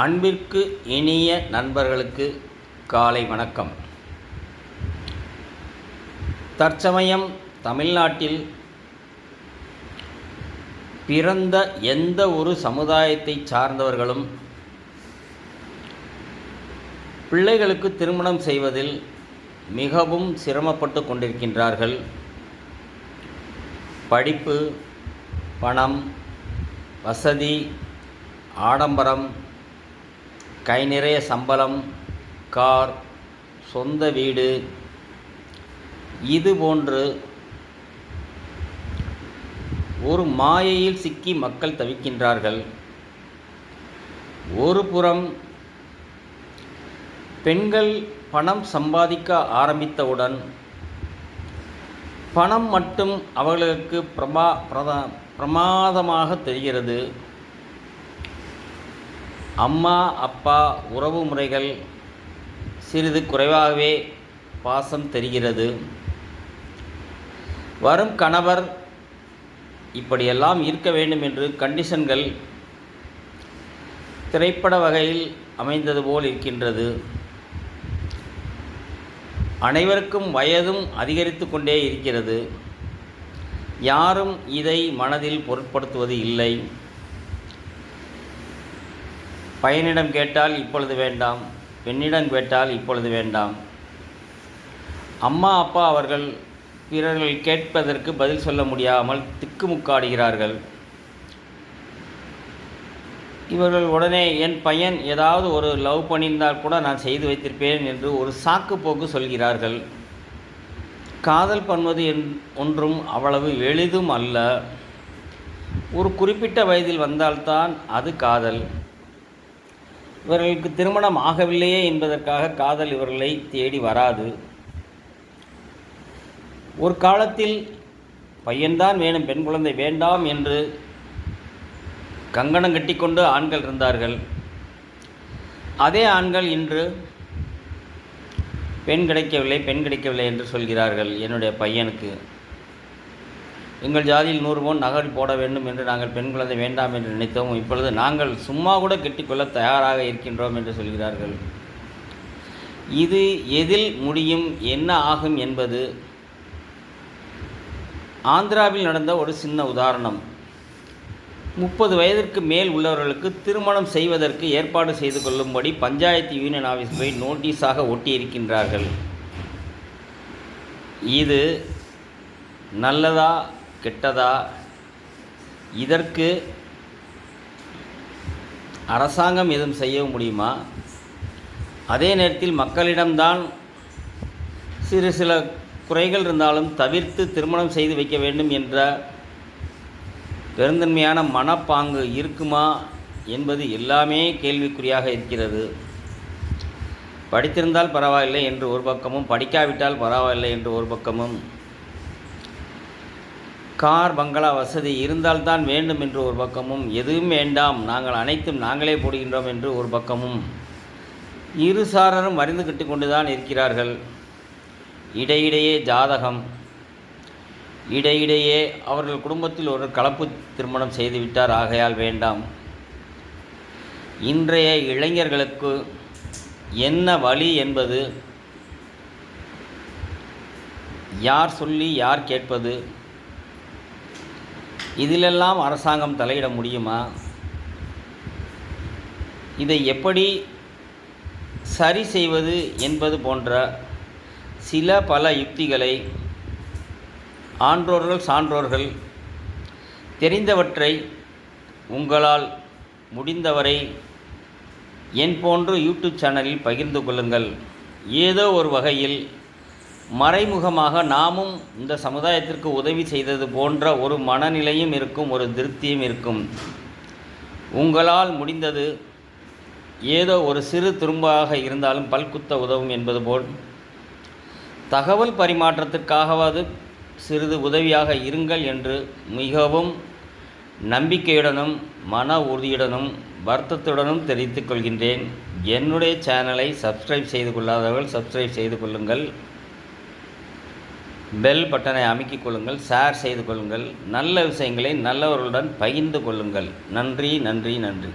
அன்பிற்கு இனிய நண்பர்களுக்கு காலை வணக்கம். தற்சமயம் தமிழ்நாட்டில் பிறந்த எந்த ஒரு சமுதாயத்தை சார்ந்தவர்களும் பிள்ளைகளுக்கு திருமணம் செய்வதில் மிகவும் சிரமப்பட்டு கொண்டிருக்கின்றார்கள். படிப்பு பணம் வசதி ஆடம்பரம் கை நிறைய சம்பளம் கார் சொந்த வீடு இது போன்று ஒரு மாயையில் சிக்கி மக்கள் தவிக்கின்றார்கள். ஒரு புறம் பெண்கள் பணம் சம்பாதிக்க ஆரம்பித்தவுடன் பணம் மட்டும் அவர்களுக்கு பிரமா பிரதா பிரமாதமாக தெரிகிறது. அம்மா அப்பா உறவு முறைகள் சிறிது குறைவாகவே பாசம் தெரிகிறது. வரும் கணவர் இப்படியெல்லாம் இருக்க வேண்டும் என்று கண்டிஷன்கள் திரைப்பட வகையில் அமைந்தது போல் இருக்கின்றது. அனைவருக்கும் வயதும் அதிகரித்து கொண்டே இருக்கிறது. யாரும் இதை மனதில் பொருட்படுத்துவது இல்லை. பையனிடம் கேட்டால் இப்பொழுது வேண்டாம் பெண்ணிடம் கேட்டால் இப்பொழுது வேண்டாம். அம்மா அப்பா அவர்கள் பிறர்கள் கேட்பதற்கு பதில் சொல்ல முடியாமல் திக்குமுக்காடுகிறார்கள். இவர்கள் உடனே என் பையன் ஏதாவது ஒரு லவ் பண்ணியிருந்தால் கூட நான் செய்து வைத்திருப்பேன் என்று ஒரு சாக்கு போக்கு சொல்கிறார்கள். காதல் பண்ணுவது என் ஒன்றும் அவ்வளவு எளிதும் அல்ல. ஒரு குறிப்பிட்ட வயதில் வந்தால்தான் அது காதல். இவர்களுக்கு திருமணம் ஆகவில்லையே என்பதற்காக காதல் இவர்களை தேடி வராது. ஒரு காலத்தில் பையன்தான் வேணும் பெண் குழந்தை வேண்டாம் என்று கங்கணம் கட்டிக்கொண்டு ஆண்கள் இருந்தார்கள். அதே ஆண்கள் இன்று பெண் கிடைக்கவில்லை பெண் கிடைக்கவில்லை என்று சொல்கிறார்கள் என்னுடைய பையனுக்கு. எங்கள் ஜாதியில் நூறு பவுன் நகல் போட வேண்டும் என்று நாங்கள் பெண் குழந்தை வேண்டாம் என்று நினைத்தோம். இப்பொழுது நாங்கள் சும்மா கூட கெட்டிக்கொள்ள தயாராக இருக்கின்றோம் என்று சொல்கிறார்கள். இது எதில் முடியும்? என்ன ஆகும் என்பது ஆந்திராவில் நடந்த ஒரு சின்ன உதாரணம். முப்பது வயதிற்கு மேல் உள்ளவர்களுக்கு திருமணம் செய்வதற்கு ஏற்பாடு செய்து கொள்ளும்படி பஞ்சாயத்து யூனியன் ஆஃபீஸ் போய் நோட்டீஸாக ஒட்டியிருக்கின்றார்கள். இது நல்லதா? கெட்டதா? இதற்கு அரசாங்கம் எதுவும் செய்ய முடியுமா? அதே நேரத்தில் மக்களிடம்தான் சிறு சில குறைகள் இருந்தாலும் தவிர்த்து திருமணம் செய்து வைக்க வேண்டும் என்ற பெருந்தன்மையான மனப்பாங்கு இருக்குமா என்பது எல்லாமே கேள்விக்குறியாக இருக்கிறது. படித்திருந்தால் பரவாயில்லை என்று ஒரு பக்கமும் படிக்காவிட்டால் பரவாயில்லை என்று ஒரு பக்கமும். கார் பங்களா வசதி இருந்தால்தான் வேண்டும் என்று ஒரு பக்கமும் எதுவும் வேண்டாம் நாங்கள் அனைத்தும் நாங்களே போடுகின்றோம் என்று ஒரு பக்கமும். இரு சாரரும் அறிந்து கட்டி கொண்டுதான் இருக்கிறார்கள். இடையிடையே ஜாதகம். இடையிடையே அவர்கள் குடும்பத்தில் ஒரு கலப்பு திருமணம் செய்துவிட்டார் ஆகையால் வேண்டாம். இன்றைய இளைஞர்களுக்கு என்ன வழி என்பது யார் சொல்லி யார் கேட்பது இதிலெல்லாம் அரசாங்கம் தலையிட முடியுமா? இதை எப்படி சரி செய்வது என்பது போன்ற சில பல யுக்திகளை ஆன்றோர்கள் சான்றோர்கள் தெரிந்தவற்றை உங்களால் முடிந்தவரை என் போன்று யூடியூப் சேனலில் பகிர்ந்து கொள்ளுங்கள். ஏதோ ஒரு வகையில் மறைமுகமாக நாமும் இந்த சமுதாயத்திற்கு உதவி செய்தது போன்ற ஒரு மனநிலையும் இருக்கும் ஒரு திருப்தியும் இருக்கும். உங்களால் முடிந்தது ஏதோ ஒரு சிறு துரும்பாக இருந்தாலும் பல்குத்த உதவும் என்பது போல். தகவல் பரிமாற்றத்திற்காகவாது சிறிது உதவியாக இருங்கள் என்று மிகவும் நம்பிக்கையுடனும் மன உறுதியுடனும் வருத்தத்துடனும் தெரிவித்துக் கொள்கின்றேன். என்னுடைய சேனலை சப்ஸ்கிரைப் செய்து கொள்ளாதவர்கள் சப்ஸ்கிரைப் செய்து கொள்ளுங்கள். பெல் பட்டனை அமைக்கிக் கொள்ளுங்கள் ஷேர் செய்து கொள்ளுங்கள். நல்ல விஷயங்களை நல்லவர்களுடன் பகிர்ந்து கொள்ளுங்கள். நன்றி நன்றி நன்றி.